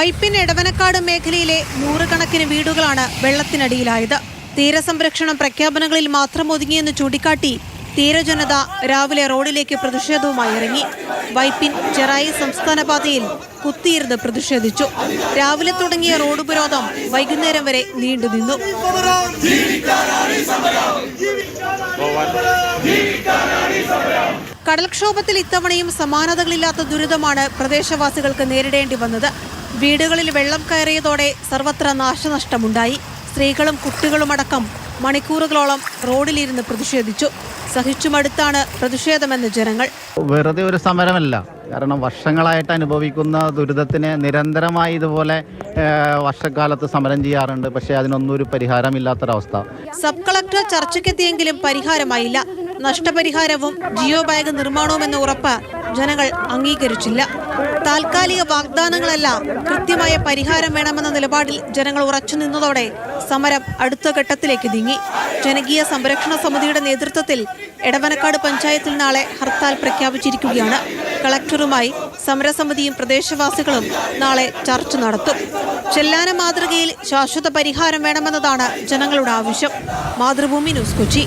വൈപ്പിൻ എടവനക്കാട് മേഖലയിലെ നൂറുകണക്കിന് വീടുകളാണ് വെള്ളത്തിനടിയിലായത്. തീരസംരക്ഷണം പ്രഖ്യാപനങ്ങളിൽ മാത്രം ഒതുങ്ങിയെന്ന് ചൂണ്ടിക്കാട്ടി തീരജനത രാവിലെ റോഡിലേക്ക് പ്രതിഷേധവുമായി ഇറങ്ങി. വൈപ്പിൻ ചെറായി സംസ്ഥാന പാതയിൽ കുത്തിയിരുന്ന് പ്രതിഷേധിച്ചു. രാവിലെ തുടങ്ങിയ റോഡ് ഉപരോധം വൈകുന്നേരം വരെ നീണ്ടുനിന്നു കടൽക്ഷോഭത്തിൽ ഇത്തവണയും സമാനതകളില്ലാത്ത ദുരിതമാണ് പ്രദേശവാസികൾക്ക് നേരിടേണ്ടി വന്നത്. വീടുകളിൽ വെള്ളം കയറിയതോടെ സർവത്ര നാശനഷ്ടമുണ്ടായി. സ്ത്രീകളും കുട്ടികളുമടക്കം മണിക്കൂറുകളോളം റോഡിലിരുന്ന് പ്രതിഷേധിച്ചു. സഹിച്ചുമടുത്താണ് പ്രതിഷേധമെന്ന് ജനങ്ങൾ. വെറുതെ ഒരു സമരമല്ല. കാരണം വർഷങ്ങളായിട്ട് അനുഭവിക്കുന്ന ദുരിതത്തിന് നിരന്തരമായി ഇതുപോലെ വർഷക്കാലത്ത് സമരം ചെയ്യാറുണ്ട്. പക്ഷേ അതിനൊന്നും ഒരു പരിഹാരമില്ലാത്തൊരവസ്ഥ. സബ് കളക്ടർ ചർച്ചയ്ക്കെത്തിയെങ്കിലും പരിഹാരമായില്ല. നഷ്ടപരിഹാരവും ജിയോ ബാഗ് നിർമ്മാണവും എന്ന ഉറപ്പ് ജനങ്ങൾ അംഗീകരിച്ചില്ല. താൽക്കാലിക വാഗ്ദാനങ്ങളല്ല കൃത്യമായ പരിഹാരം വേണമെന്ന നിലപാടിൽ ജനങ്ങൾ ഉറച്ചു നിന്നതോടെ സമരം അടുത്ത ഘട്ടത്തിലേക്ക് നീങ്ങി. ജനകീയ സംരക്ഷണ സമിതിയുടെ നേതൃത്വത്തിൽ എടവനക്കാട് പഞ്ചായത്തിൽ നാളെ ഹർത്താൽ പ്രഖ്യാപിച്ചിരിക്കുകയാണ്. കളക്ടറുമായി സമരസമിതിയും പ്രദേശവാസികളും നാളെ ചർച്ച നടത്തും. ചെല്ലാന മാതൃകയിൽ ശാശ്വത പരിഹാരം വേണമെന്നതാണ് ജനങ്ങളുടെ ആവശ്യം. മാതൃഭൂമി ന്യൂസ് കൊച്ചി.